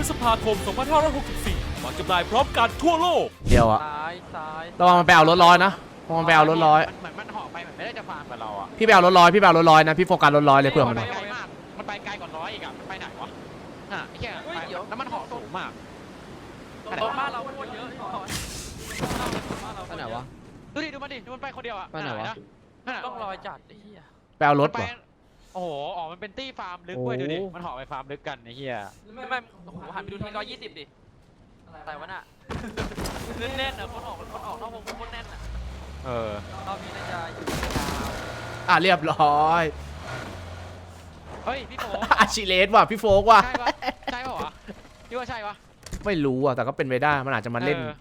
พฤษภาคม 2564วางจำหน่ายพร้อมกันทั่วโลก เดียวอะซ้ายซ้ายระวังมันไปเอารถร้อยนะระวังมันไปเอารถร้อยมันเหมือนมันห่อไปเหมือนไม่ได้จะฟาร์มกับเราอะพี่ไปเอารถร้อยพี่ไปเอารถร้อยนะพี่โฟกัสรถร้อยเลยเพื่อมันไปไกลมากมันไปไกลกว่าร้อยอีกอะมันไปไหนวะฮะไอ้เหี้ยไปแล้วมันห่อสูงมากรถบ้านเราโคตรเยอะบ้านเราไปไหนวะดูดิดูมันดิดูมันไปคนเดียวอะไปไหนวะนั่นต้องน่ะรอยจัดไอ้เหี้ยไปเอารถมันไปว่ะ โอ้โห อ๋อ มันเป็นตี้ฟาร์มลึกเว้ยโอ้ดูดิ มันห่อไปฟาร์มลึกกันไอ้เหี้ยไม่ไม่โอ้โหหันไปดูทีร้อยยี่สิบดิอะไรวะน่ะแน่นๆอะคนออกคนออกนอกวงโคตรแน่นอะเออรอบนี้น่าจะอยู่ยาวอะเรียบร้อยเฮ้ยพี่โฟอาชิเลสว่ะพี่โฟกว่ะใช่ปะใช่ปะวะพี่ว่าใช่ปะไม่รู้อะแต่ก็เป็นไปได้มันอาจจะมาเล่น ออ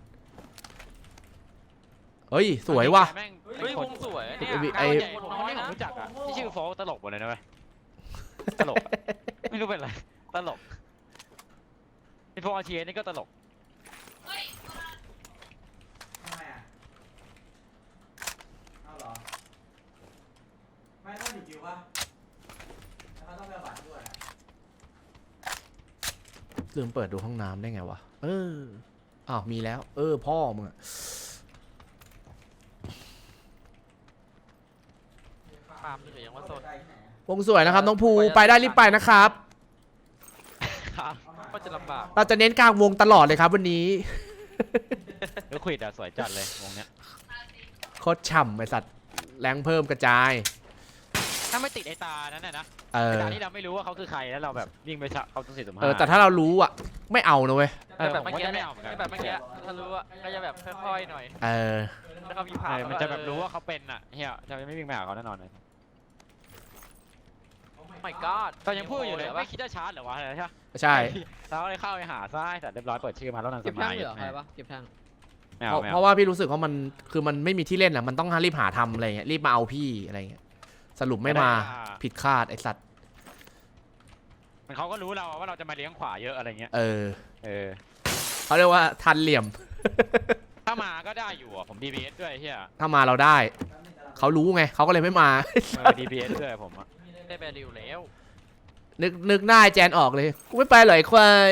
เฮ้ยสวยว่ะแม่ง เฮ้ยวงสวยเนี่ยไอ้ไอ้ไอ้ใหญ่คนที่ผมรู้จักอะที่ชื่อโฟกตลกหมดเลยนะเว้ยตลกอะไม่รู้เป็นไรตลกไอ้โฟกอาเชียนี่ก็ตลกทำไมอะเอาเหรอ ไม่ต้องดิจิวป่ะแล้วเขาต้องไปเอาบัตรด้วยอะลืมเปิดดูห้องน้ำได้ไงวะ เออ อ้าว มีแล้ว เออ พ่อมึงอะ ฟาร์มเหลือยังว่าโซน ได้ที่ไหนอะ วงสวยนะครับน้องภูไปได้รีบไปนะครับครับก็จะลำบากเราจะเน้นกลางวงตลอดเลยครับวันนี้เดี๋ยวควิดอะสวยจัดเลยวงเนี้ยโคตรฉ่ำไอสัตว์แรงเพิ่มกระจาย ถ้าไม่ติดไอ้ตานั้นน่ะนะเอไอ้อตาที่เราไม่รู้ว่าเขาคือใครแล้วเราแบบวิ่งไปชะเขาตรงสี่สิบห้าเออแต่ถ้าเรารู้อะ ไม่เอานะเว้ยเออแบบผมเมื่อก็กี้จะไม่เนี่ยเอาเหมือนกันแบบเมื่อกี้ถ้ารู้อะก็จะแบบค่อยๆหน่อยเออ แล้วก็มีเอผ่านอมันจะแบบรู้ว่าเขาเป็นอะเฮียจะไม่วิ่งไปหาเขาแน่นอนเลย ไม่ก็ก็ยังพูดอยู่เลยไม่คิดจะชาร์จเหรอวะอะไรใช่ปะใช่เราก็เลยเข้าไปหาซ้ายแต่เรียบร้อยเปิดชื่อมาแล้วนั่งสเก็บมาแท่งยเหลือใครปะเก็บแท่งไม่เพเอาราะไม่เพเอาราะว่าพี่รู้สึกว่ามันคือมันไม่มีที่เล่นอะมันต้องรีบหาทำอะไรเงี้ยรีบมาเอาพี่อะไรเงี้ยสรุปไม่มาผิดคาดไอสัตว์มันเขาก็รู้เราว่าเราจะมาเลี้ยงขวาเยอะอะไรเงี้ยเออเออเขาเรียกว่าทันเหลี่ยม ถ้ามาก็ได้อยู่อะผม DPS ด้วยเฮียถ้ามาเราได้ เขารู้ไงเขาก็เลยไม่มา เออ DPS ด้วยผมอะ ได้แบริวแล้ว นึกนึกหน้าไอ้แจนออกเลย กูไม่ไปหรอกไอ้ควาย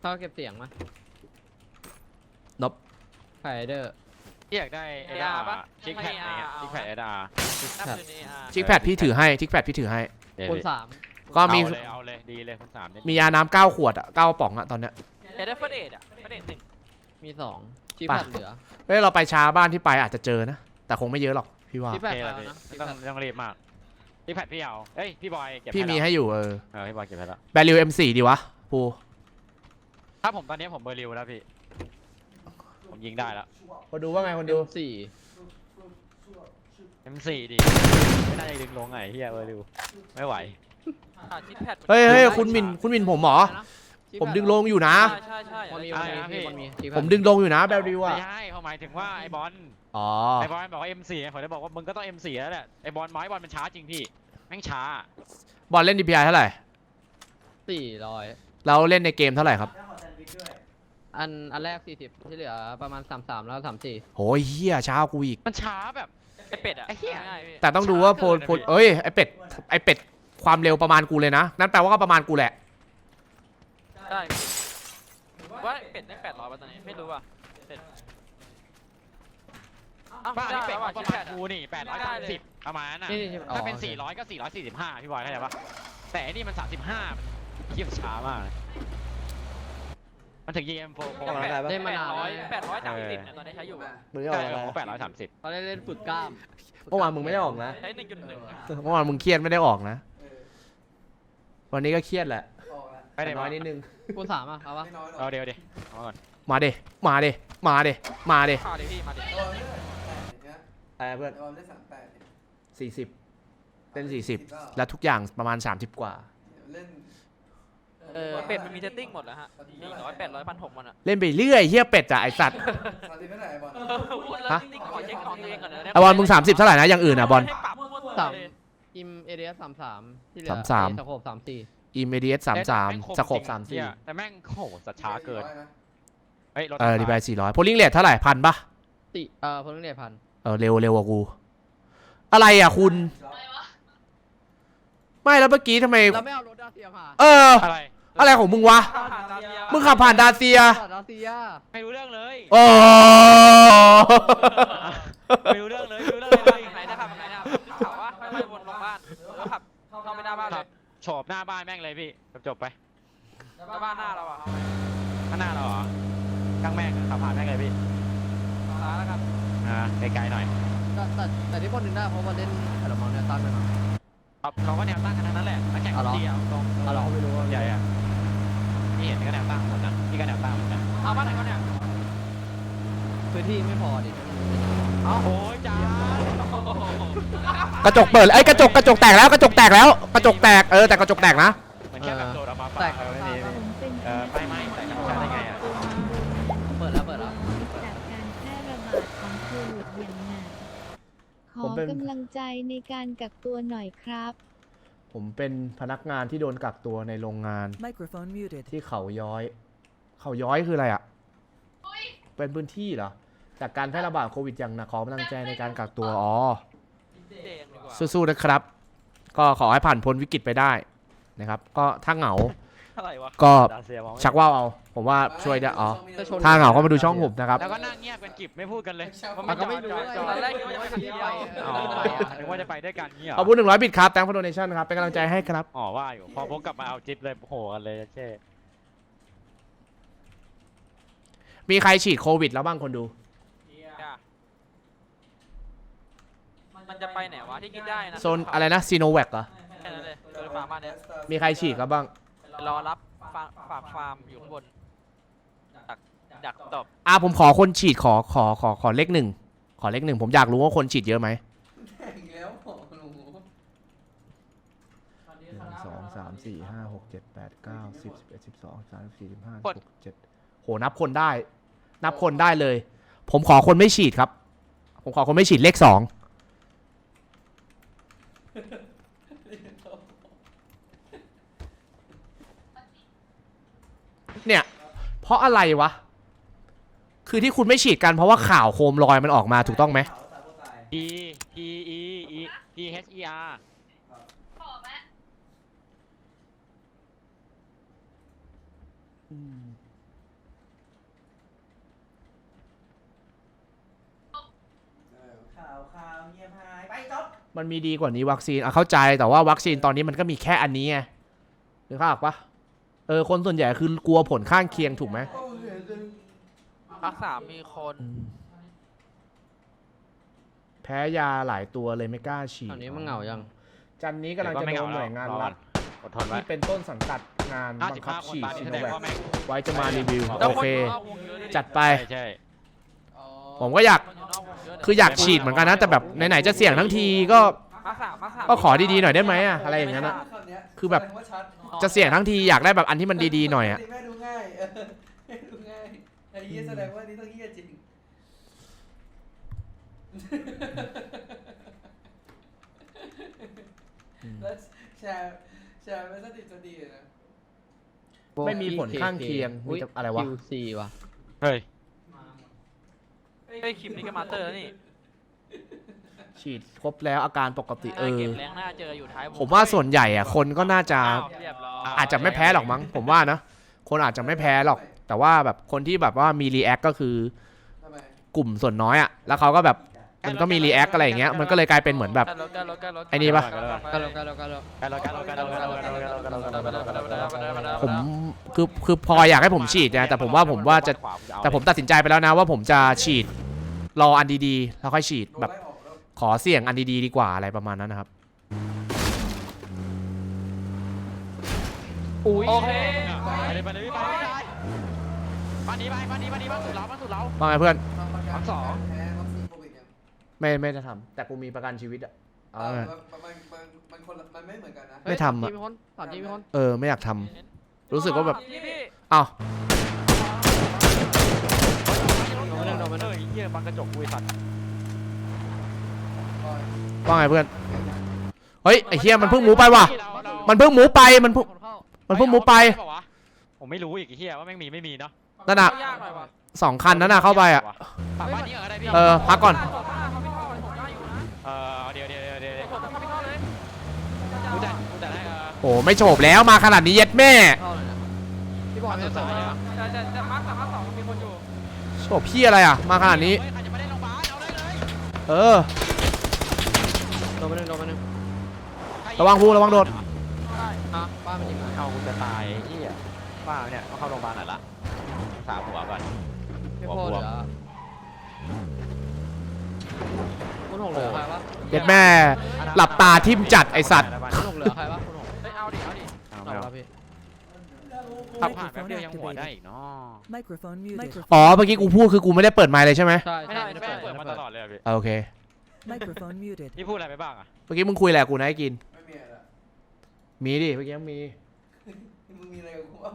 เขาเก็บเสียงมะนบ ไฟเดอร์ที่อยากได้เอดาชิคแพดอะไรเงี้ยชิคแพดเอดานับอยู่ในอาชิคแพดพี่ถือให้ชิคแพดพี่ถือให้ คนสาม ก็มี เอาเลยเอาเลยดีเลยคนสามเนี่ยมียาน้ำเก้าขวดอะเก้าป๋องอะตอนเนี้ยเดี๋ยวได้เฟรเดตอะเฟรเดตหนึ่ง มีสองชีพป่ะแพดเหลือเฮ้ยเราไปช้าบ้านที่ไปอาจจะเจอนะ แต่คงไม่เยอะหรอกพี่ว่า ชีพโอแพดเคไปแล้วแล้วพี่นะไม่ต้องไม่ต้องรีบมากชิคแพดพี่เอาเอ้ยพี่บอยเก็บพี่มีแล้วให้อยู่เออเออพี่บอยเก็บให้แล้วแบริว M4 ดีวะปูถ้าผมตอนนี้ผมเบอร์ริวแล้วพี่ ผมยิงได้แล้ว คนดูว่าไงคนดูดูสี่ M4 ดีไม่น่าจะดึงลงไงเฮียเบอร์ริวไม่ไหวขาดชิปแพดเฮ้ยเฮ้ยคุณมินคุณมินผมเหรอ ผมดึงลงอยู่นะ ใช่ใช่ใช่มันมีอะมันไรมีนะพี่พี่มันมีชีพแพผดมดึงลงอยู่นะแบริวไม่อะใช่เขาหมายถึงว่าไอ้บอลอ๋อ ไอ้บอลบอกว่า M4 ไงผมเลยบอกว่ามึงก็ต้อง M4 แล้วแหละไอ้บอลไม้บอลมันช้าจริงพี่แม่งช้าบอลเล่น DPI เท่าไหร่ สี่ร้อยแล้วเล่นในเกมเท่าไหร่ครับได้ขอแซนด์วิชด้วยอันอันแรกสี่สิบที่เหลือประมาณสามสามแล้วสามสี่โหยเฮียช้ากูอีก มันช้าแบบ ไอเป็ดอะไอ้เหี้ย ง่ายๆพี่แต่ต้องดูว่าโพลช้าเกินนะโพลพี่เอ้ยไอเป็ดไอเป็ดความเร็วประมาณกูเลยนะ นั่นแปลว่าก็ประมาณกูแหละ ได้พี่ว่าเป็ดได้แปดร้อยป่ะตอนนี้ไม่รู้อะเป็ดอ้าวบ้าไม่นี่ได้เป็ดว่ะประชิปมาแพณดกูนี่ไม่ได้เลย830ประมาณนั้นน่ะ นี่นี่อ๋อถ้าเป็นโอค400ก็445พี่บอยเข้าใจปะแต่อันนี่มัน35มันเทียบช้ามากมันถึง EM4 ออกอะไรปะแปดร้อยแปดร้อยสามสิบเนี่ยตอนนี้ใช้อยู่มึงได้อใช่อกอะไรผมแปดร้อยสามสิบเขาเล่นเล่นฝึกกล้าม เมื่อวานมึงไม่ได้ออกนะใช้หนึ่งจุดหนึ่งเมื่อวานมึงเครียดไม่ได้ออกนะเออวันนี้ก็เครียดแหละออกแล้ว ไปไหนแต่น้มาอยนิดนึง คูณสามอะเอาปะไม่น้อยหรอกเอาเดี๋ยวดิเอาก่อนมาเดมาเดมาเดมาเดมาดิพี่มาดิระวังด้วยแปดอย่างเงี้ยอะไรเพื่อนระวังด้วยสามแปดเนี่ยสี่สิบเล่นสี่สิบก็แล้วทุกอย่างประมาณ 30 กว่าเล่นเออเป็ดมันมีเซตติ้งหมดแล้วฮะสี่ร้อยแปดร้อยพันหกมันอะเล่นไปเรื่อยเฮียเป็ดจ้ะไอสัตว์สามสิบไม่ไหนบอลแล้วจริงๆขอเช็คของตัวเองก่อนนะไอบอลมึง 30เท่าไหร่นะอย่างอื่นอะบอล ให้ปรับมั่วๆสามเลย อิมเอเดียสามสามที่เหลือสามสามสโคบสามสี่ อิมเมดียสสามสามแงสโคบจริงสามสี่เหี้ยแต่แม่งโหสัตว์ช้าเกินร้อยะเฮ้ยรถเออดีไปสี่ร้อยโพลิงเลทเท่าไหร่พันปะสี่เอ่อพลเรือนพันเออเร็วเร็วกว่ากู อะไรอะคุณ ไม่แล้วเมื่อกี้ทำไมเราไม่เอารถดาเซียมาเอออะไรอะไรของมึงวะ มึงขับผ่านดาเซียดาเซีย ไม่รู้เรื่องเลยโอ้ไม่รู้เรื่องเลยไม่รู้เรื่องเลยไหนนะครับไหนนะครับข่าวว่าค่อยๆวนลงบ้านแล้วขับเข้าไปหน้าบ้านเลย โฉบหน้าบ้านแม่งเลยพี่จบๆไปหน้าบ้านหน้าเราอะข้างหน้าเราเหรอข้างแม่งขับผ่านแม่งเลยพี่ซ้ายแล้วครับอ่าไกลๆหน่อยแต่แต่แต่ที่พลนึงได้เพราะว่าเล่นคาร์มอนเนี่ยตั้งไปมาครับเขาก็แนวตั้งกันทั้งนั้นแหละนักแข่งเอาเหรอเดียวตรงเอาเราไม่รู้ว่าใหญ่อะนี่เห็นก็แนวตั้งหมดนะพี่ก็แนวตั้งหมดนะเอาบ้านไหนก็เนี่ยพื้นที่ไม่พอดิเอ้าโอ้ยจ้า กระจกเปิดไอ้ยกระจกกระจกแตกแล้วกระจกแตกแล้วกระจกแตกเออแต่กระจกแตกนะเหมือนแค่แบบโดดออกมาแตปากกไม่มีเออไม่ไม่แต่ธรรมชาติได้ไงอะเปิดแล้วเปิดแล้วจากการแพร่ระบาดของโควิดอย่างหนักขผอมเป็นกำลังใจในการกักตัวหน่อยครับ ผมเป็นพนักงานที่โดนกักตัวในโรงงาน Microphone muted. ที่เขาย้อย เขาย้อยคืออะไรอะ เป็นพื้นที่เหรอ จากการแพร่ระบาดโควิดอย่างหนักขอกำลังใจในการกักตัว อ๋อเดงดีกว่า สู้ๆนะครับ ก็ขอให้ผ่านพ้นวิกฤตไปได้นะครับ ก็ถ้าเหงา อะไรวะก็ดาเซียมองไม่ชักว่าวเอา ผมว่าช่วยได้อ๋อจะชนถ้าเหงาก็มาดูช่องผมนะครับ แล้วก็นั่งเงียบกันกิบไม่พูดกันเลยว่ามันก็ไม่รู้จอดตอนแรกจคิดอดว่าจะไปคนเดียวอ๋อไปอะนึกว่าจะไปด้วยกันเงี้ยขอบคุณหนึ่งร้อยบิตครับแตงฟอร์โดเนชั่นครับเป็นกำลังใจให้ครับ อ๋อว่าอยู่พอพกกลับมาเอาจิ๊บเลยโผล่กันเลยเช่มีใครฉีดโควิดแล้วบ้างคนดู มันจะไปไหนวะที่คิดได้นะโซนอะไรนะซีโนแวคเหรอ แค่นั้นเลยโดนฟาร์มบ้านเนี้ยมีใครฉีดครับบ้าง รอรับฝากฝากฟาร์มอยู่ข้างบน ดักดักตบอะผมขอคนฉีดขอขอขอขอเลขหนึ่งขอเลขหนึ่งผมอยากรู้ว่าคนฉีดเยอะไหมแข่งแล้วโอ้โหหนึ่งสองสามสี่ห้าหกเจ็ดแปดเก้าสิบสิบเอ็ดสิบสองสามสี่สิบห้าสิบหกเจ็ดโหนับคนได้ นับคนได้เลย ผมขอคนไม่ฉีดครับ ผมขอคนไม่ฉีดเลขสอง เนี่ย เพราะอะไรวะ คือที่คุณไม่ฉีดกันเพราะว่าข่าวโคมลอยมันออกมาถูกต้องไหม E P E E P H E R เออข่าวข่าวเงียบหายไปจบ มันมีดีกว่านี้วัคซีนอะเข้าใจแต่ว่าวัคซีนตอนนี้มันก็มีแค่อันนี้ไงนึกภาพออกปะเออคนส่วนใหญ่คือกลัวผลข้างเคียงถูกไหมโอ้เสียจริงภาคสามมีคนแพ้ยาหลายตัวเลยไม่กล้าฉีดตอนนี้มันเหงายัง จันนี้กำลังจะโดนหน่วยงานรัฐอดทนไว้ที่เป็นต้นสังกัดงานบังคับ55คนฉีดตามนี้ซิแสโนดงแวคว่าแม่งไว้จะมารีวิวแล้วโอคนเคอยู่นอกวงเยอะดิจัดไปใช่ใช่อ๋อผมก็อยาก คนอยู่นอกวงเยอะดิคืออยากฉีดเหมือนกันนะแต่แบบไหนๆจะเสี่ยงทั้งทีก็ภาคสามภาคสามก็ขอดีๆหน่อยได้ไหมอะอะไรอย่างนั้นอะคำเนี้ยคือแบบแสดงว่าชัดจะเสี่ยงทั้งทีอยากได้แบบอันที่มันดีๆหน่อยอะแม่ดูง่ายเออแม่ดูง่ายไอ้เหี้ยแสดงว่านี่ต้องเหี้ยจริงแล้วแชร์แชร์ไม่สติจะดีนะไม่มีผลข้างเคียงมีแต่อะไรวะ QC ว่ะเฮ้ย เฮ้ยคลิปนี้ก็มาสเตอร์แล้วนี่ฉีดครบแล้วอาการปกติเออ เก็บแรงหน้าเจออยู่ท้ายวงผมว่าส่วนใหญ่อะคนก็น่าจะ อ้าวเรียบร้อยอาจจะไม่แพ้หรอกมั้งผมว่านะ คนอาจจะไม่แพ้หรอก แต่ว่าแบบคนที่แบบว่ามีรีแอคก็คือทำไมกลุ่มส่วนน้อยอะแล้วเขาก็แบบมันก็มีรีแอคอะไรอย่างเงี้ยมันก็เลยกลายเป็นเหมือนแบบใกล้รถใกล้รถใกล้รถไอ้นี่ปะ กันแล้วกันแล้วกันแล้วกันแล้วกันแล้วกันแล้วกันแล้วกันแล้วกันแล้วผมคือคือพออยากให้ผมฉีดนะแต่ผมว่าผมว่าจะ แต่ผมตัดสินใจไปแล้วนะว่าผมจะฉีด รออันดีๆแล้วค่อยฉีดโดนแบบไล่ออกแล้วขอเสี่ยงอันดีๆดีกว่าอะไรประมาณนั้นนะครับอุ้ยโอเคไปเลยไปเลยพี่ไปพี่ไปบ้านนี้ไปบ้านนี้บ้านนี้บ้านสุดเราบ้านสุดเราว่าไงเพื่อนทำประกันทั้งสองแพ้วัคซีนโควิดยังไม่ไม่ได้ทำแต่กูมีประกันชีวิตอะเอเอาอไงมันมันมันมันคนละมันไม่เหมือนกันนะ ไม่ทำอะมีคนถามจริงมีคนเออไม่อยากทำรู้สึกว่าแบบพี่พี่อ้าว โดนโดนมันเออเหี้ยบังกระจกกูไอ้สัตว์ว่าไงเพื่อน เฮ้ยไอ้เฮียมันเพิ่งหมูไปว่ะมันเพิ่งหมูไป มันเพิ่งคนเข้ามันเพิ่งหมูไปผมไม่รู้อีกไอ้เหี้ยว่าแม่งมีไม่มีเนาะนั่นน่ะ ยากหน่อยว่ะสองคันนั้นน่ะเข้าไปอะบ้านนี้ก็ได้พี่เออ พักก่อนผมว่าเขาไม่เข้าเลยผมได้อยู่นะเออเดี๋ยวเดี๋ยวเดี๋ยวเดี๋ยวผมจะเข้าไม่เข้าเลยกูจัดกูจัดให้เออ โอ้ไม่โฉบแล้วมาขนาดนี้เย็ดแม่ เข้าเลยนะพี่บอลบ้านไม่สุดได้ท้ายส่งอะแต่แต่แต่มาร์คสามมาร์คสองมีคนอยู่ โฉบพี่อะไรอะ มาขนาดนี้ใครจะไม่ได้โรงพยาบาลเอาได้เลยเออ โดนไปหนึ่งโดนไปหนึ่งระวังพูระวังโดนอะบ้านมันยิงมาเอากูจะตายไอ้เหี้ยบ้าเนี่ยต้องเข้าโรงพยาบาลหน่อยละสามหัวก่อนพี่โพเหลือคุณหกเหลือใครวะเย็ดแม่ หลับตาทิ่มจัดไอ้สัตว์คุณหกเหลือใครวะคุณหกเฮ้ยเอาดิเอาดิเอาหนไม่อกเอาแล้วพี่ ขับผ่านแป๊บเดียวยังหัวได้อีกเนาะ Microphone muted. อ๋อเมื่อกี้กูพูดคือกูไม่ได้เปิดไมค์เลยใช่ไหมใช่ไม่ใช่ได้ไม่ไม่ได้ได้เปิเปิดดไม่มาเปิตดลอดเลยอะพี่โอเค Microphone muted. พี่พูดอะไรไปบ้างอะเมื่อกี้มึงคุยอะไรกับกูนะไอ้กินไม่มีอะไรละมีดิเมื่อกี้มี มึงมีอะไรกับกูอะ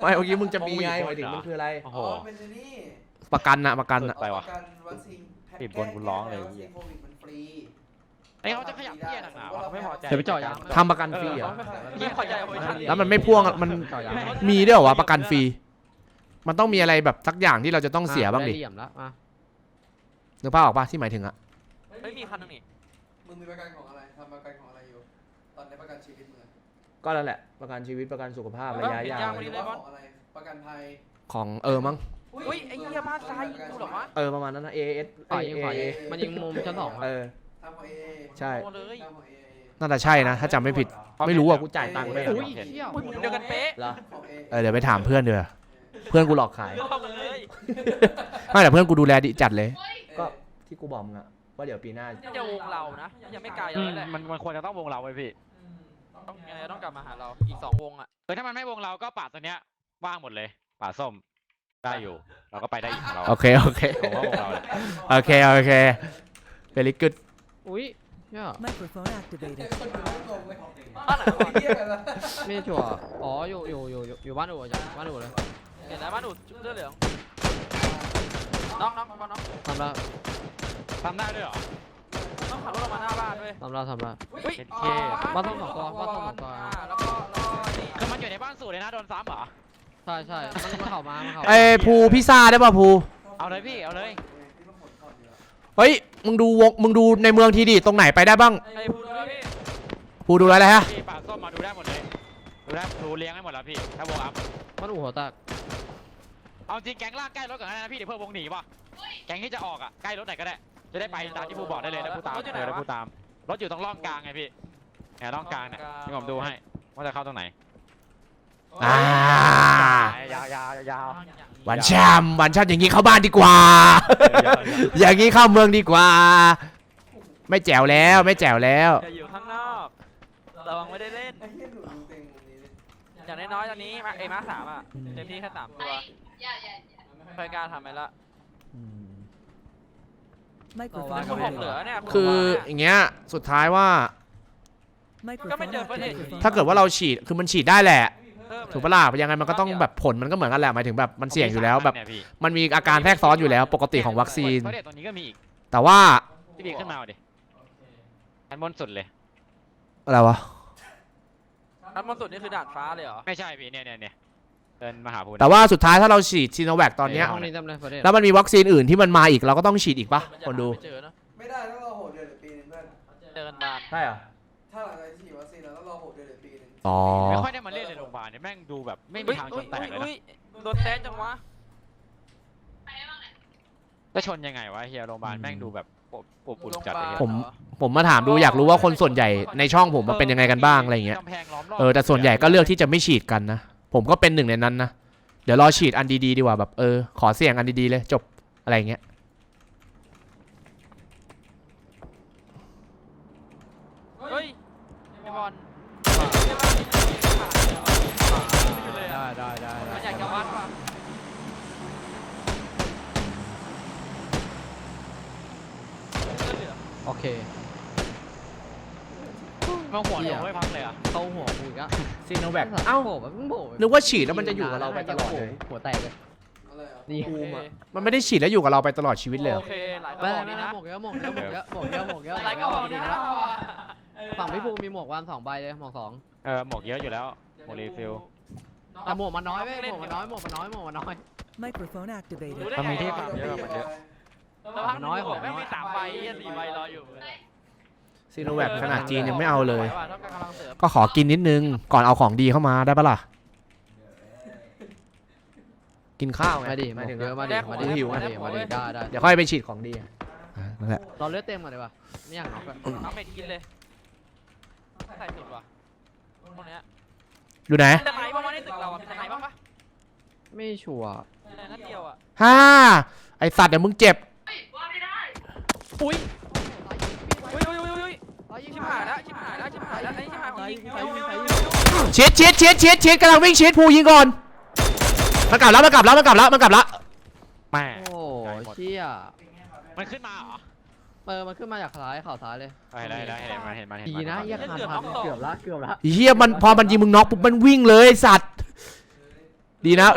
ไม่เมื่อกี้มึงจะมีไงหมายถึงมันคืออะไร โอ้อ๋โหอเป็นไอ้นี่ประกันนะประกันนะไปวะประกันวัคซีนแพ็คปิดบนกูร้องเลยวัคซีนโควิดมันฟรี ไอ้เขาจะขยับเหี้ยหนักหนาวะเขาไม่พอใจเดี๋ยวไปเจาะยาง ทำประกันฟรีเหรอยิงขอใจเอาไว้ทันแล้วมันไม่พ่วงมันเจาะยางมีด้วยเหรอวะประกันฟรี มันต้องมีอะไรแบบสักอย่างที่เราจะต้องเสียบ้างดิไเหลี่ยมแล้วมานึกภาพออกปะที่หมายถึงอะเฮ้ยมีคันนึงนี่มึงมีประกันของอะไรทำประกันของอะไรอยู่ ตอนนี้ประกันชีวิตมึงอะก็นั่นแหละประกันชีวิตประกันสุขภาพระยะยาวหรือว่าของอะไร ประกันภัยของเออมั้งอุ้ยไอ้เหี้ยบ้านซ้ายยิงกูเหรอวะ เออประมาณนั้นนะ AS ขวายิงขวายิงมันยิงมุมชั้นสองอะเออทำของเอ ใช่ โอ้เลยทำของเอน่าจะใช่นะ ถ้าจำไม่ผิด ไม่รู้อะกูจ่ายตังค์ไปอุ้ยเชี่ยอุ้ยเดียวกันเป๊ะเหรอของเอเออเดี๋ยวไปถามเพื่อนเดี๋ยวาเพื่อนกูหลอกขาย เลือกเลยไม่แต่เพื่อนกูดูแลดีจัดเลยก็ก็ที่กูบอกมึงอะว่าเดี๋ยวปีหน้า จะวงเรานะยังไม่ไกลอืเลมยแหละมันมันควรจะต้องวงเราไว้พี่ต้องยังไงต้องกลับมาหาเราอีกสองวงอะเออถ้ามันไม่วงเราก็ป่าตัวเนี้ยว่างหมดเลย ป่าส้มได้อยู่ เราก็ไปได้อีกของเราโอเค โอเค ผมว่าวงเราแหละโอเค โอเค very good อุ้ยเชี่ย Microphone activated. คนดูไม่งงเลยบ้านไหนวะเรียกกันละไม่ชัวร์อ๋ออยู่อยู่อยู่อยู่อยู่บ้านอู่อะจ้ะบ้านอู่เลยเห็นแล้วบ้านดูดเสื้อเหลืองน้องน้องน้องน้องทำแล้วทำได้ด้วยเหรอ ต้องขับรถออกมาหน้าบ้านด้วยทำแล้วทำแล้วเฮ้ยเจ็ดเค บ้านส้มสองตัวบ้านส้มสองตัวาแล้วก็แล้วก็นี่คือมันอยู่ในบ้านสูตรเลยนะโดนซ้ำเหรอ ใช่ใช่มันมันเข่ามามันเข่าไอ้ภูพิซซ่าได้ป่ะภูเอาเลยพี่ เอาเลย เฮ้ย มึงดูวงมึงดูในเมืองทีดิตรงไหนไปได้บ้างไอ้พูดด้วยพี่ภูดูอะไรฮะพี่ป่าส้มมาดูได้หมดเลยดูได้ดูเลี้ยงให้หมดแล้วพี่ถ้าวงอัพบ้านอู่หัวแตกเอาจริงแก๊งลากใกล้รถก่อนนะพี่เดี๋ยวเพิ่มวงหนีป่ะแก๊งที่จะออกอะใกล้รถไหนก็ได้ จะได้ไปตามที่ผู้บอกได้เลยนะผู้ตามเออแล้วผู้ตามรถอยู่ตรงร่องกลางไงพี่เนี่ยร่องกลางเนี่ยที่ผมดูให้ว่าจะเข้าตรงไหน อ่า ยาวยาวยาววันแชมป์วันแชมป์อย่างงี้เข้าบ้านดีกว่า อย่างงี้เข้าเมืองดีกว่า ไม่แจ๋วแล้วไม่แจ๋วแล้ว อย่าอยู่ข้างนอกระวังไม่ได้เล่นไอ้เหี้ยดูดูเต็งตรงนี้ดิอย่างน้อยๆตอนนี้มาเอยมาสามอะเต็มที่แค่สามตัวไม่กล้าทำไปละ Microphone คุณหกเหลือ muted. เนี่ยคืออย่างเงี้ยสุดท้ายว่า Microphone Comment được, có thể- activated. ถ้าเกิดว่าเราฉีดคือมันฉีดได้แหละเพิ่มเลย ถูกปะล่ะยังไงมันก็ต้องแบบผลมันก็เหมือนกันแหละหมายถึงแบบมันเสี่ยงอยู่แล้วแบบเนี่ยพี่มันมีอาการแทรกซ้อนอยู่แล้ว ปกติของวัคซีนเพราะเด็ตรงนี้ก็มีอีกแต่ว่าพี่บีขึ้นมาเอาดิอันบนสุดเลยอะไรวะอันบนสุดนี่คือด่านฟ้าเลยเหรอไม่ใช่พี่เนี่ยเนี่ยเนี่ยเดินมาหาพูแต่ว่าสุดท้ายถ้าเราฉีดซีโนแวคตอนเนี้ยห้องนี้เต็มเลยประเด็นแล้วมันมีวัคซีนอื่นที่มันมาอีกเราก็ต้องฉีดอีกปะมันจะคนดูหาไม่เจอนะไม่ได้ต้องรอโหดเดือนหรือปีนึงเพื่อนเจอกันนานใช่เหรอถ้าหลังจากที่ฉีดวัคซีนแล้วต้องรอโหดเดือนหรือปีนึง อ๋อ ไม่ค่อยได้มาเล่นในโรงพยาบาลเนี่ยแม่งดูแบบไม่มีทางชนแตกเลยนะอุ้ยโดนแซนจังวะแล้วชนยังไงวะเฮียโรงพยาบาลแม่งดูแบบอบอบอุ่นจัดเลยผม ผมมาถามดูอยากรู้ว่าคนส่วนใหญ่ในช่องผมมันเป็นยังไงกันบ้างอะไรเงี้ย กำแพงล้อมรอบเออแต่ส่วนใหญ่ก็เลือกที่จะไม่ฉีดกันนะ ผมก็เป็นหนึ่งในนั้นนะ เดี๋ยวรอฉีดอันดีๆดีกว่าแบบเออขอเสี่ยงอันดีๆเลยจบอะไรเงี้ย เฮ้ยพี่บอล ได้ได้ได้ มันอยากจะวัดว่ะ โอเค มาหัวหลงไม่พักเลยอะเข้าหัวกูอีกอะซีโนแวคเอ้าโผล่แบบมึงโผล่นึกว่าฉีดแล้วมันจะอยู่กับเราไปตลอดเลยหัวแตกเลยนี่กูมามันไม่ได้ฉีดแล้วอยู่กับเราไปตลอดชีวิตเลยเหรโออเคหลายกระไม่บอกไม่นี่ไม่นะหมวกเยอะหมวกเยอะหมวกเยอะหมวกเยอะหมวกเยอะหลายกระบอกดีนี่นะนะฝั่งพี่ภูมีหมวกวันสองใบเลยหมวกสองเออหมวกเยอะอยู่แล้วหมวกรีฟิลแต่หมวกมันน้อยเว้ยหมวกมันน้อยหมวกมันน้อยหมวกมันน้อย Microphone activated. มันมีที่ฝากเยอะมันเยอะแล้วพักน้อยผมแม่งมีสามใบเหี้ยสี่ใบรออยู่ ซีโนแวคขนาดจีนยังไม่เอาเลยต้องการกำลังเสริมก็ขอกินนิดนึง ก่อนเอาของดีเข้ามาได้ปะล่ะ กินข้าวไงมาดิหมหมายวกถึงเยอะมาดิแรกมาดิกูหิวมาดิมาดิได้ได้เดี๋ยวค่อยไปฉีดของดีอะนั่นแหละเราเลือดเต็มก่อนดีกว่าไม่อยากน็อกอะเอาเม็ดกินเลยใส่สุดว่ะพวกเนี้ยอยู่ไหนจะไหนบ้างวะในตึกเราอะมีจะไหนบ้างปะไม่ชัวร์นัดเดียวอะฮ่าไอสัตว์เดี๋ยวมึงเจ็บอุ้ยอุ้ยอุ้ยอุ้ยอุ้ย ชิบหายแล้วชิบหายแล้วชิบหายแล้วไอ้ชิบหายของยิงกูเชียดเชียดเชียดเชียดเชียดกำลังวิ่งเชียดภูยิงก่อนมันกลับแล้วมันกลับแล้วมันกลับแล้วมันกลับแล้วแม่โอ้เชี่ยมันขึ้นมาเหรอเออมันขึ้นมาจากซ้ายข่าวซ้ายเลย เห็นได้เห็นมันเห็นมันเห็นดีมันนะเหี้ยขาดทันเกือบละเกือบละเฮียมันพอมันยิงมึงน็อกปุ๊บมันวิ่งเลยไอ้สัตว์ดีนะ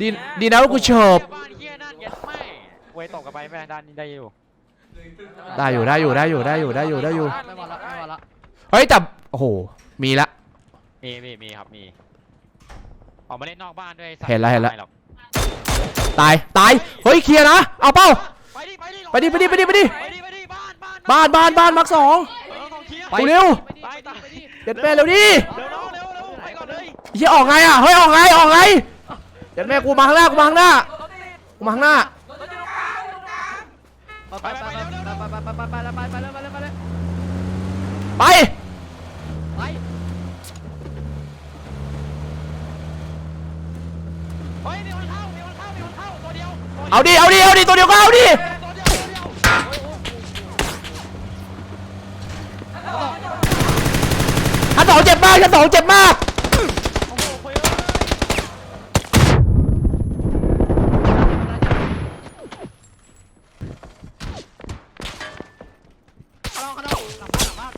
ดีดีนะว่ากูเฉิบบ้านเฮียนั่นยัดไม่เวยตกกันไปแม่ด้านนี้ได้อยู่ ได้อยู่ได้อยู่ได้อยู่ได้อยู่ได้อยู่ได้อยู่ ไม่มาละไม่มาละเฮ้ยแต่โอ้โหมีละ มีมีมีครับมีออกมาเล่นนอกบ้านด้วยสัตว์เห็นแล้วเห็นแล้ว ไม่รอกตายตายเฮ้ยเคลียร์นะเอาเป้า ไปดิไปดิไปดิไปดิไปดิไปดิ ไปดิไปดิบ้านบ้านบ้านบ้านบ้านมักสองเออของเคลียร์กูเร็วไปตายเด็ดแม่เร็วดิเร็วเร็วเร็วเร็วไปก่อนเลยเฮียออกไงอะเฮ้ยออกไงออกไงเด็ดแม่กูมาข้างหน้ากูมาข้างหน้ากูมาข้างหน้า ไปไปไปไปไปไปไปไปไปไปเลยไปเลยไปเลยไปไป ไปเฮ้ยมีคนเข้ามีคนเข้ามีคนเข้าตัวเดียวเอาดิ เอาดิ เอาดิ ตัวเดียวก็เอาดิ ตัวเดียวตัวเดียวชั้นสองเจ็บมากชั้นสองเจ็บมาก โอ้โหเฮ้ย ข้างนอกข้างนอกหลังบ้านหลังบ้าน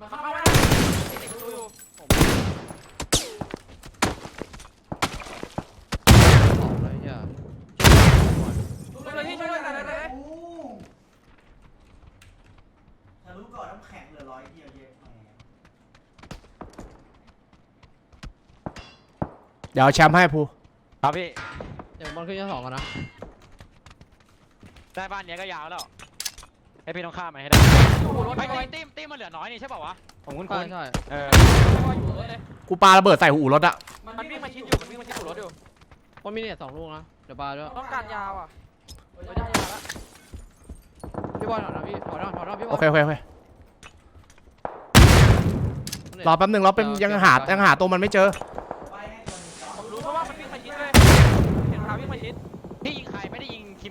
มันเข้าไม่ได้ติดประตูอยู่ ออกเลยเหี้ย ช่วยเลยพี่ช่วยเลยเลยเลย ทะลุก่อนน้ำแข็งเหลือร้อยเดียวเยอะแหม เดี๋ยวเอาแชมป์ให้ภูครับพี่ เดี๋ยวบอลขึ้นชั้นสองกันนะได้บ้านเนี้ยก็ยาวแล้วให้พี่ต้องข้ามมันให้ได้โอ้โหรถไปไปตีมตีมตีมมันเหลือน้อยนี่ใช่ป่าวะผมคุ้นใช่คุ้นใช่เอออยู่รถเลยกูปาระเบิดใส่หูรถอะมันวิ่งมาชิดอยู่มันวิ่งมาชิดรถอยู่มันมีเนี่ยสองลูกนะ เดี๋ยวปาด้วยต้องการยาวอะเฮ้ยได้ยาวแล้วพี่บอลถอดนะพี่ถอดนะถอดนะพี่บอโอลเคโอเคโอเครอแป๊บหนึงรอเป็นยังหายังหาตัวมันไม่เจอ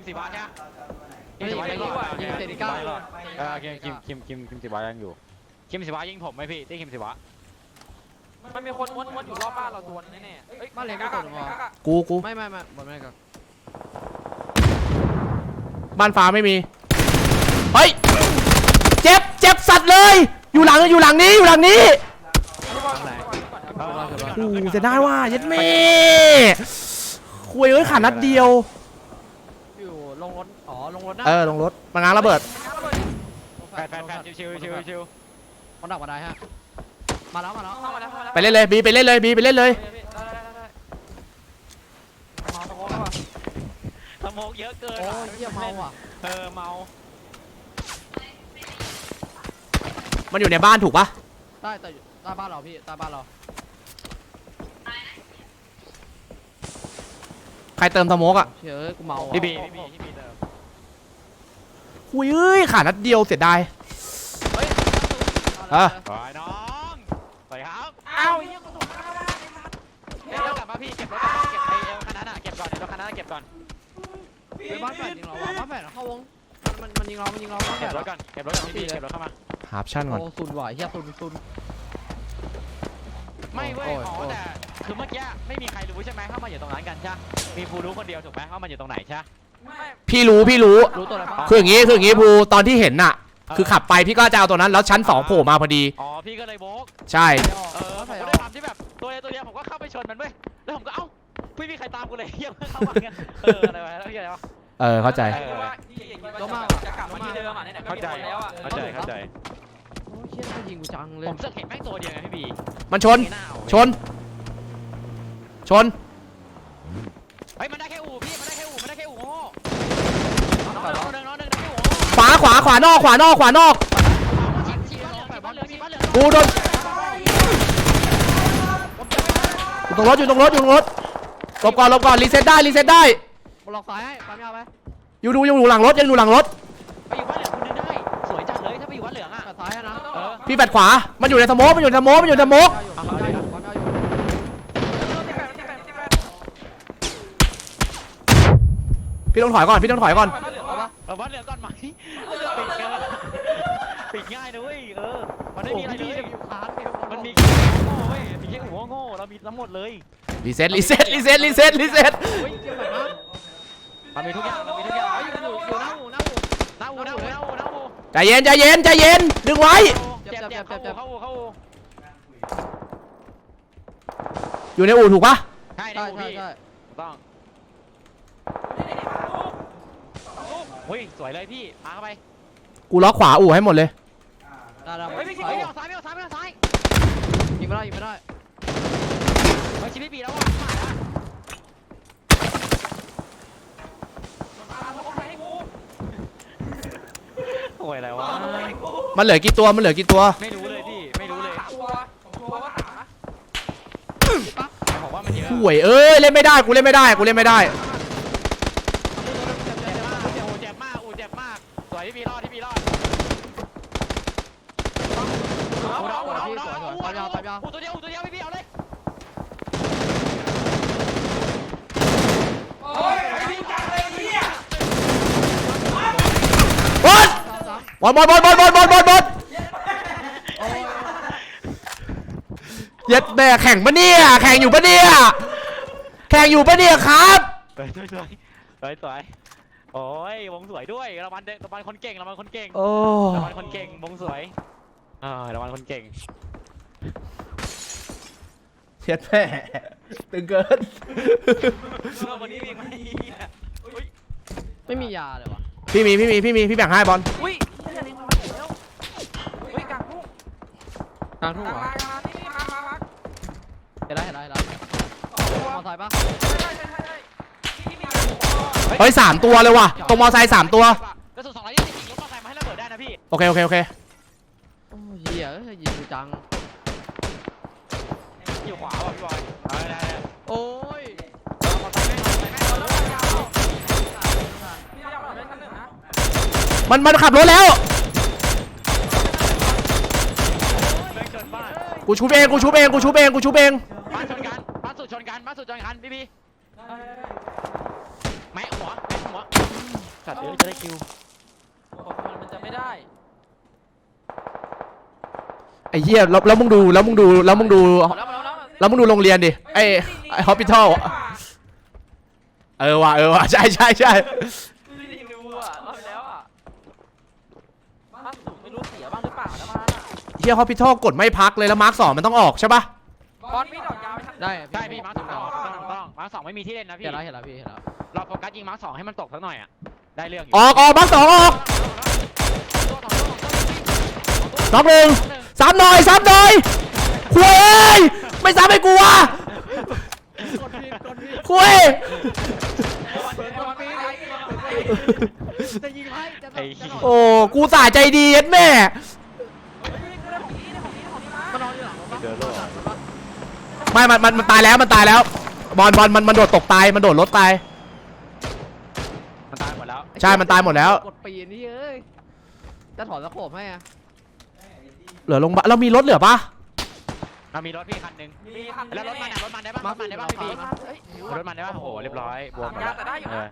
สิบาใช่ไหมเราจะเอาตัวไหนไม่ยิงไม่ยิงยิงเซติก้าเออคิมคิมคิมคิมคิมสิบายังอยู่ คิมสิบายิงผมไหมพี่ที่คิมสิบามันมีคนม้วนม้วนอยู่รอบบ้านเราตัวนึงแน่ๆเอ้ยบ้านเล็กไม่กักกดอะมากักอะกูกูไม่ไม่ไม่บอลไม่กับบ้านฟ้าไม่มี เฮ้ย เจ็บ เจ็บสัตว์เลย อยู่หลัง อยู่หลังนี้ อยู่หลังนี้พี่บอลก่อนพี่บอลก่อนโอ้โหจะได้ว่าเย็ดเม่คุยเอ้ยขาดนัดเดียวอยู่ลงรถอ๋อ ลงรถนะเออลงรถมางานระเบิดแฟนแฟนแฟนชิวชิวชิวชิวมันดักบันไดฮะ มาแล้วมาแล้วเข้ามาแล้วเข้ามาแล้วไปเล่นเลยบีไปเล่นเลยบีไปเล่นเลยได้ได้ได้ได้เมาตะโกนแล้วว่ะสโมกเยอะเกินโอ้ยเหี้ยเมาอะเออเมา มันอยู่ในบ้านถูกปะได้แต่อยู่ใต้บ้านเราพี่ใต้บ้านเราใครเติมสโมกอะเชื่อกูเมาอะพี่บีพี่บีพี่บีเติม หุยเอ้ยขาดนัดเดียวเสียดาย เฮ้ยอะสวยน้องสวยครับอ้าวเฮียกูตกข้าวได้เดี๋ยวกลับมาพี่เก็บรถเก็บไอเอลคันนั้นอะเก็บก่อนเดี๋ยวรถคันนั้นเก็บก่อนไปบ้านแฝดยิงเราวะบ้านแฝดเข้าวงมันมันยิงเรา มันยิงเราบ้านแฝเก็บดรถก่อนเก็บรถก่อนพี่บีเก็บรถเข้ามาหาบชั่นก่อนโอ้ซุนว่ะเฮียซุนซุน ไม่เว้ยโอ้ยอ๋อโอ้ยแต่คือเมื่อกี้ไม่มีใครรู้ใช่ไหมเข้ามาอยู่ตรงนั้นกันใช่มีภูรู้คนเดียวถูกไหมเข้ามาอยู่ตรงไหนใช่ พี่รู้พี่รู้ รู้ตัวอะไรปะคืออย่างงี้คืออย่างงี้ภูตอนที่เห็นน่ะ คือขับไปพี่ก็จะเอาตัวนั้นแล้วชั้นสองโผล่มาพอดี อ๋อพี่ก็เลยโบกใช่ เออผมก็ด้วยความที่แบบตัวเดียวตัวเดียวผมก็เข้าไปชนมันเว้ยแล้วผมก็เอ้าพี่มีใครตามกูเลยเฮียเพื่อนเข้ามาเงี้ยเอออะไรวะแล้วพี่อะไรวะเออเข้าใจ เออว่าที่อย่างนี้ว่าจะกลับมาที่เดิมอะเนี่ยก็เข้ามีใจ คนแล้วอะเข้าใจเข้าใจ โอ้ยเฮียน่ายิงกูจังเลยผมเสึกเห็นแม่งตัวเดียวไงพี่บีมันชนหน้าเอาชน ชน เฮ้ยมันได้แค่อู่พี่มันได้แค่ ขวาขวาขวานอกขวานอกขวานอกกูโดนอยู่ตรงรถอยู่ตรงรถอยู่ตรงรถหลบก่อนหลบก่อนรีเซ็ตได้รีเซ็ตได้กูล็อกซ้ายให้ปั๊มยาวไปอยู่ดูยังอยู่หลังรถยังดูหลังรถไปอยู่บ้านเหลืองคนหนึงได้สวยจังเลยถ้าไปอยู่บ้านเหลืองอะปัดซ้ายนะพี่แปดขวามันอยู่ในสมกมันอยู่ในสมกมันอยู่ในสมอพี่ต้องถอยก่อนพี่ต้องถอยก่อน เออบ้านเหลือก่อนไหมปิดเกินปิดง่ายนะเว้ยเออ มันไม่มีอะไรเลยมันมีแค่โง่เว้ยมีแค่หัวโง่เรามีทั้งหมดเลยรีเซ็ตรีเซ็ตรีเซ็ตรีเซ็ตรีเซ็ตเฮ้ยเจียมแบบมากเรามีทุกอย่างเรามีทุกอย่างอยู่อยู่หน้าหูหน้าหูหน้าอูหน้าอูหน้าอูหน้าอูใจเย็นใจเย็นใจเย็นดึงไว้เจ็บเจ็บเจ็บเจ็บเข้าอูเข้าอูอยู่ในอู่ถูกปะใช่ในใช่อูใช่พี่ใช่ถูกต้อง เฮ้ยสวยเลยพี่พาเข้าไปกูล็อกขวาอู่ให้หมดเลย ได้ได้เฮ้ยพี่คิดซ้ายไม่ออกซ้ายไม่ออกซ้ายไม่ออกซ้ายยิงไม่ได้ยิงไม่ได้เฮ้ยชีวิตปีแล้วว่ะหายละโอ้ยอะไรวะมันเหลือกี่ตัว มันเหลือกี่ตัว ไม่รู้เลยพี่ไม่รู้เลยตัวตัวว่าขาแต่ผมว่ามันเยอะ ห่วยเอ้ยเล่นไม่ได้ กูเล่นไม่ได้ กูเล่นไม่ได้ เจ็บมากโอ้เจ็บมากโอ้เจ็บมากสวยที่พี่รอดที่พี่รอดอูน้องอูน้องอูน้องอูน้องอูตัวเดียวอูตัวเดียวพี่พี่เอาเลย โอ้ยพี่จังเลยเนี่ย บอล บอลบอลบอลบอลบอลบอลบอลบอลเย็ดแม่แข่งปะเนี่ย แข่งอยู่ปะเนี่ย แข่งอยู่ปะเนี่ยครับ สวยสวยสวยสวยสวยโอ้ยวงสวยด้วยรางวัลเด็กรางวัลคนเก่งรางวัลคนเก่งโอ้ รางวัลคนเก่งวงสวยเออรางวัลคนเก่งเย็ดแม่ตึงเกินวันนี้มีไหมไม่มียาเลยวะพี่มีพี่มีพี่มีพี่แบ่งให้บอลอุ้ยนี่จะเล่นมาแล้วอุ้ยกลางทุ่ง กลางทุ่งกลางเหรอมามานี่มามามาเห็นแล้วเห็นแล้วเห็นแล้วตัวมอไซค์ปะใช่ใช่ใช่ใช่ที่มีเฮ้ยสามตัวเลยว่ะ ตรงมอไซค์สามตัว กระสุนสองร้อยยี่สิบยิงรถมอเตอร์ไซค์มาให้ระเบิดได้นะพี่โอเค โอเค โอเค โอ้ยเหี้ยเอ้ยยิงกูจัง อยู่ขวาว่ะพี่บอยเอาได้ได้โอ้ยมอเตอร์ไซค์แม่งมอเตอร์ไซค์แม่งตัวแล้วยาวพี่ยาวแบบนั้นหนึ่งนะมัน มันขับรถแล้ว แม่งชนบ้าน กูชูเองกูชูเองกูชูเองกูชูเองบ้านชนกันบ้านสุดชนกันบ้านสุดชนกันพี่พี่แม่หัวแม่หัวกัดเดี๋ยวจะได้คิวโอ้มันมันจะไม่ได้ไอ้เหี้ยแล้วแล้วมึงดูแล้วมึงดูแล้วมึงดูหมดแล้วหมดแล้วแล้วมึงดูโรงเรียนดิไอ้ไอ้ฮอสพิทอลเออว่ะเออว่ะใช่ใช่ใช่ ไม่ได้ดูอะรอบที่แล้วอะบ้านสูงไม่รู้เสียบ้างหรือเปล่านะมัน อะเฮียฮอสพิทอลกดไม่พักเลยแล้วมาร์คสองมันต้องออกใช่ปะบอลพี่ดอกยาวไปทางได้ใช่พี่มาร์คสองต้องต้องต้องมาร์คสองไม่มีที่เล่นนะพี่เห็นแล้วเห็นแล้วพี่เห็นแล้วเราโฟกัสยิงมาร์คสองให้มันตกสักหน่อยอะได้เรื่องอยู่ออกออกมาร์คสองออกน็อกหนึ่งสามหน่อยสามหน่อยคุยเอ้ยไม่ซ้ำให้กูวะกดผิดกดผิดคุยจะยิงให้จะไอ้จะเหี้ยโอ้กูสาใจดีเย็ดแม่ มันน อนอยู่หลังรถปะเดี๋ยวรอไม่มันมันมันตายแล้วมันตายแล้ว บอลบอลมันมันโดดตกตายมันโดดรถตายโใช่มันตายหมดแล้ว กดปีนนี่เอ้ยจะถอนสะโขบให้อะเหลือโรงพยาบาลเรามีรถเหลือปะเรามีรถพี่คันหนึงมีคันแล้วรถมันอะรถมันได้ปะรถมันได้ปะพี่บีเอ้ยรถมันได้ปะโอ้โหเรียบร้อยบวมหมดยาแล้วแต่ได้อยู่เอนะอ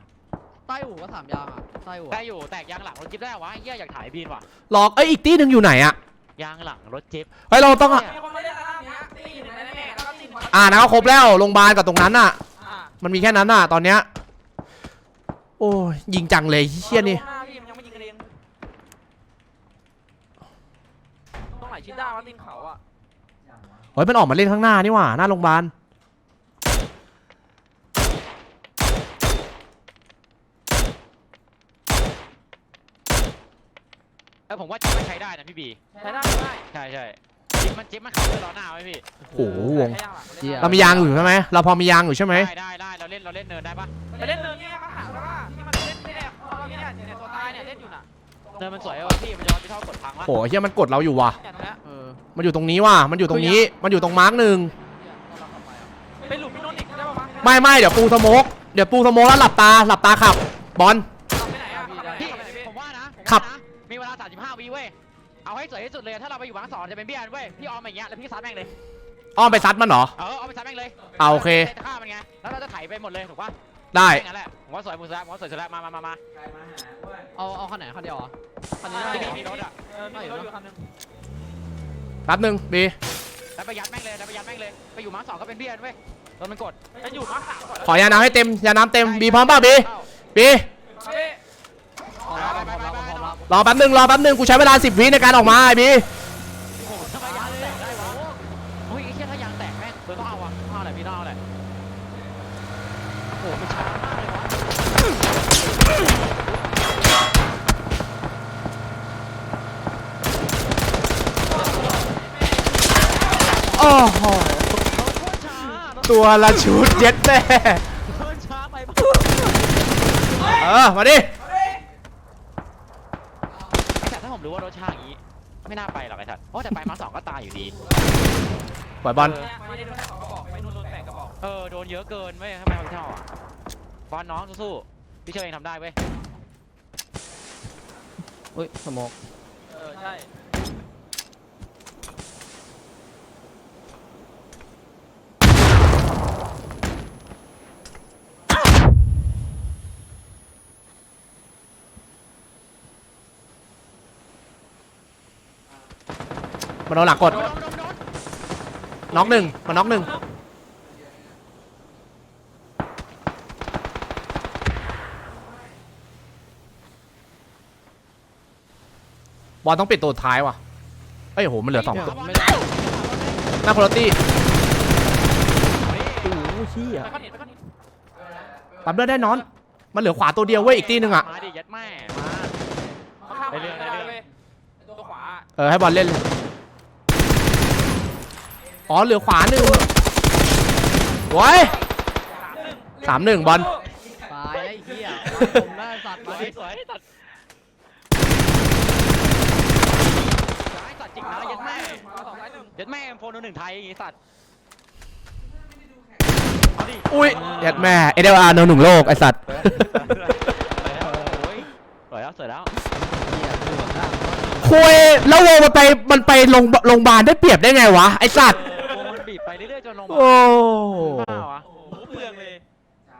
ใต้อู่ก็สามยางอะใต้อู่ได้อยู่แตกยางหลังรถจิ๊บได้วะไอ้เหี้ยอยากถ่ายบีนว่ะหลอกเอ้ยอีกตีหนึ่งอยู่ไหนอะยางหลังรถจิ๊บเฮ้ยเราต้องมีคนมาเล่น อ่านะก็ครบแล้วโรงพยาบาลกับตรงนั้นน่ะอ่ามันมีแค่นั้นน่ะ ตอนเนี้ย โอ้ยยิงจังเลยเฮียนี่หน้าพี่มันยังไม่ยิงกันเองต้องไหนชิ้นได้วะตีนเขาอะเฮ้ยมันออกมาเล่นข้างหน้านี่หว่าหน้าโรงพยาบาลเออผมว่าจิ๊บมันใช้ได้นะพี่บีใช้ได้ใช้ได้ ใช่ใช่จิ๊บ มันจิ๊บมันขับด้วยล้อหน้าไว้พี่โอ้โหวงใช้ยางหลังเหี้ยเรามียางอยู่ใช่ไหมเราพอมียางอยู่ใช่ไหม ได้ได้ได้เราเล่นเราเล่นเนินได้ปะไปเล่นเนินเนี่ยมาหาแล้วว่าที่มันเล่นไม่ได้เอาเนี่ยเนี่ยตัวตายเนี่ยเล่นอยู่น่ะเนินมันสวยว่ะพี่มันจะจะเท่ากดพังวะโอ้ยเฮียมันกดเราอยู่ว่ะ เนี่ยตรงเนี้ยเออมันอยู่ตรงนี้ว่ะ มันอยู่ตรงนี้ มันอยู่ตรงมาร์กหนึ่งไปหลุมพี่นนท์อีกได้ป่าวะไม่ไม่เดี๋ยวปูสโมกเดี๋ยวปูสโมกแล้วหลับตา หลับตาขับ บอลขับไปไหนอะขับไปไหนพี่ขับไปไหนพี่ผมว่านะผมขับว่านะมีเวลา 35วิเว้ย เอาให้สวยที่สุดเลย ถ้าเราไปอยู่วางสอนจะเป็นเบี้ยนเว้ย พี่ออมอย่างเงี้ย แล้วพี่ซัดแม่งเลย อ้อมไปซัดมันเหรอ เออ เอาไปซัดแม่งเลยเอาโอเค จะฆ่ามันไง แล้วเราจะไถไปหมดเลยถูกปะได้งั้นแหละผมว่าสวยมุสละผมว่าสวยสุดแล้วมามามามาใครมาหาด้วยเอาเอาคันไหนคันเดียวเหรอคันนี้ได้ที่เหรมีอมีรถอะเออมีรถอยู่คันนึงแป๊บหนึ่งบีแล้วไปยัดแม่งเลยแล้วไปยัดแม่งเลย ไปอยู่วางสอนก็เป็นเบี้ยนเว้ยรถมันกดไปอยู่มาร์คสามก่อนขอยาน้ำให้เต็ม ยาน้ำเต็ม บีพร้อมป่ะบีเข้าบีเฮ้ยพร้อมแล้วพ ร้อมแล้วพร้อมแล้วรอแป๊บหนึ่งรอแป๊บหนึ่งกูใช้เวลาสิบวิในการออกมาไอ้บีโอ้โหทำไมยางแตกได้วะโอ้ยไอ้เหี้ยถ้ายางแตกแม่งเบอร์ต้องเอาอะต้องเอาอะไรพี่ต้องเอาอะไรโอ้โหมันช้ามากเลยวะโอ้โหโคตรช้าตัวละชุดเย็ดแม่เดินช้าไปปะ เออ มาดิ ไอ้สัต ว์ถ้าผมรู้ว่ารถช้าอย่างนี้ ไม่น่าไปหรอกไอ้สัตว์โอ้แต่ไปมาสองก็ตายอยู่ดี ปล่อยบอล ไม่ได้โดนสองกระบอกไปนู่นโดนแปดกระบอกเออโดนเยอะเกินเว้ยทำไมเขาไม่เท่าอะบอลน้องสู้ๆพี่เชื่อเองทำได้เว้ย อุ้ยสโมกเออใช่ มันเอาหลักกดน็อกหนึ่งมันน็อกหนึ่งบอลต้องปิดตัวท้ายว่ะเอ้ยโหมันเหลือสองตัวไม่ได้หน้าคโรตี้โอ้โหเชี่ยปั๊มเลือดได้นอน มันเหลือขวาตัวเดียวเว้ยอีกตีหนึ่งอะมาดิยัดแม่มาเรื่องเรื่องตัวขวาเออให้บอลเล่นเลย อ๋อเหลือขวาหนึ่งโว้สามหนึ่งบอลตายไอ้เหี้ยผมได้สัตว์สมาวยดิสวยตัดย้สัตว์จริงนะยัดแม่สองซ้ายหนึ่งยัดแม่โฟนหนึ่งไทยอย่างงี้สัตว์อุ้ยย็ดแม่เอเดลอาร์โนหนึ่งโลกไอสัตว์สวยแล้วสวยแล้วคุยแล้ววงมันไปมันไปโรงโรงพยาบาลได้เปรียบได้ไงวะไอสัตว์ ไปเรื่อยๆจนลงมาโอ้วโหเปลืองเลย